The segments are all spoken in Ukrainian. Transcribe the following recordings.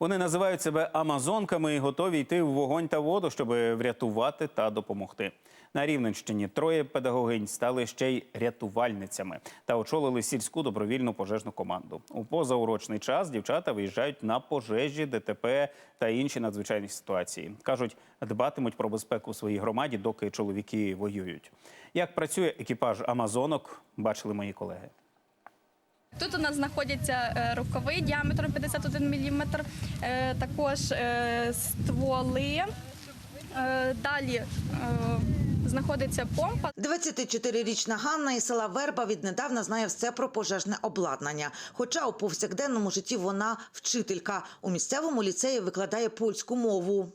Вони називають себе амазонками і готові йти в вогонь та воду, щоб врятувати та допомогти. На Рівненщині троє педагогинь стали ще й рятувальницями та очолили сільську добровільну пожежну команду. У позаурочний час дівчата виїжджають на пожежі, ДТП та інші надзвичайні ситуації. кажуть, дбатимуть про безпеку у своїй громаді, доки чоловіки воюють. Як працює екіпаж Амазонок, бачили мої колеги. Тут у нас знаходяться е, рукави діаметром 51 мм, також е, стволи. Е, Далі е, знаходиться помпа. 24-річна Ганна із села Верба віднедавна знає все про пожежне обладнання. Хоча у повсякденному житті вона вчителька. У місцевому ліцеї викладає польську мову.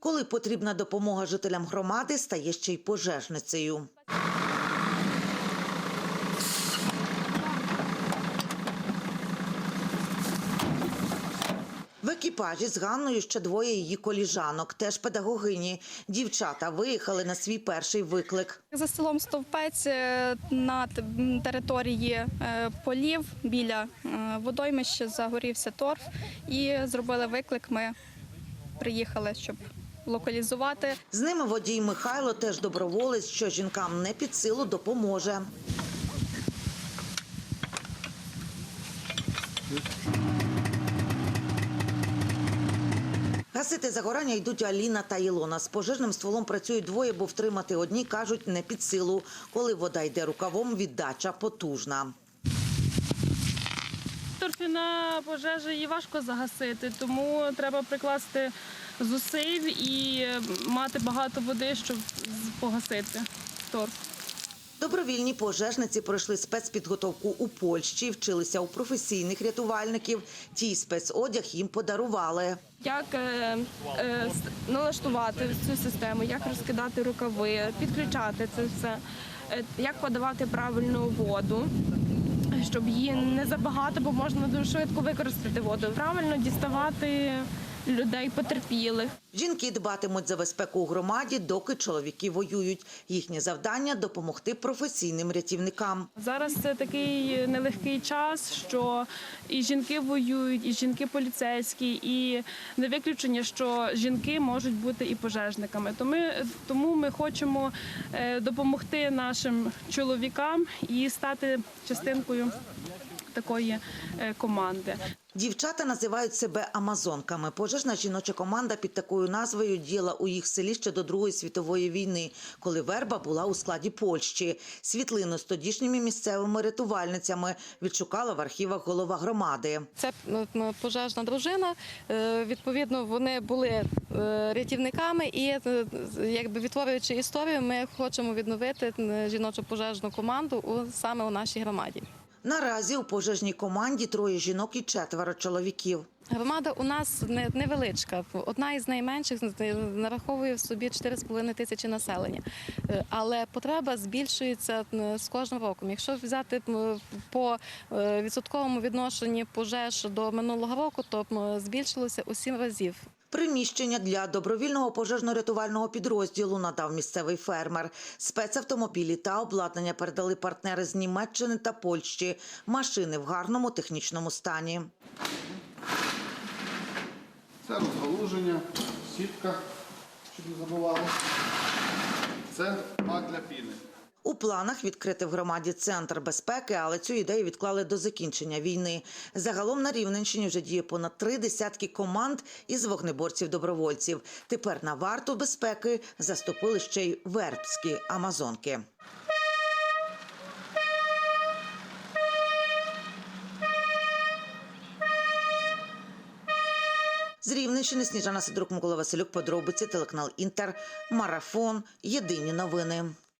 Коли потрібна допомога жителям громади, стає ще й пожежницею. Екіпажі з Ганною ще двоє її коліжанок, теж педагогині. Дівчата виїхали на свій перший виклик. За селом Стовпець е, на території е, полів біля е, водоймища загорівся торф і зробили виклик. Ми приїхали, щоб локалізувати. З ними водій Михайло теж доброволець, що жінкам не під силу допоможе. Гасити загорання йдуть Аліна та Ілона. З пожежним стволом працюють двоє, бо втримати одні кажуть не під силу. Коли вода йде рукавом, віддача потужна. Торфяна пожежа її важко загасити, тому треба прикласти зусиль і мати багато води, щоб погасити торф. Добровільні пожежниці пройшли спецпідготовку у Польщі, вчилися у професійних рятувальників. Ті спецодяг їм подарували. як е, е, налаштувати цю систему, як розкидати рукави, підключати це все, е, як подавати правильну воду, щоб її не забагато, бо можна дуже швидко використати воду. Правильно діставати людей потерпілих. Жінки дбатимуть за безпеку у громаді, доки чоловіки воюють. Їхнє завдання допомогти професійним рятівникам. Зараз це такий нелегкий час, що і жінки воюють, і жінки поліцейські, і не виключення, що жінки можуть бути і пожежниками. То ми, тому ми хочемо е, допомогти нашим чоловікам і стати частинкою такої е, команди. Дівчата називають себе амазонками. Пожежна жіноча команда під такою назвою діяла у їх селі ще до Другої світової війни, коли верба була у складі Польщі. Світлину з тодішніми місцевими рятувальницями відшукала в архівах голова громади. Це пожежна дружина. Е, Відповідно, вони були е, рятівниками, і якби відтворюючи історію, ми хочемо відновити жіночу пожежну команду у саме у нашій громаді. Наразі у пожежній команді троє жінок і четверо чоловіків. Громада у нас невеличка, одна із найменших нараховує в собі 4,5 тисячі населення. Е, Але потреба збільшується з кожним роком. Якщо взяти по е, відсотковому відношенні пожеж до минулого року, то збільшилося у сім разів. Приміщення для добровільного пожежно-рятувального підрозділу надав місцевий фермер. Спецавтомобілі та обладнання передали партнери з Німеччини та Польщі. Машини в гарному технічному стані. Це розгалуження, сітка, щоб не забували. Це бак для піни. У планах відкрити в громаді центр безпеки, але цю ідею відклали до закінчення війни. Загалом на Рівненщині вже діє понад три десятки команд із вогнеборців-добровольців. Тепер на варту безпеки заступили ще й вербські амазонки. З Рівненщини Сніжана Сидорук, Микола Василюк, подробиці, телеканал Інтер, Марафон, Єдині новини.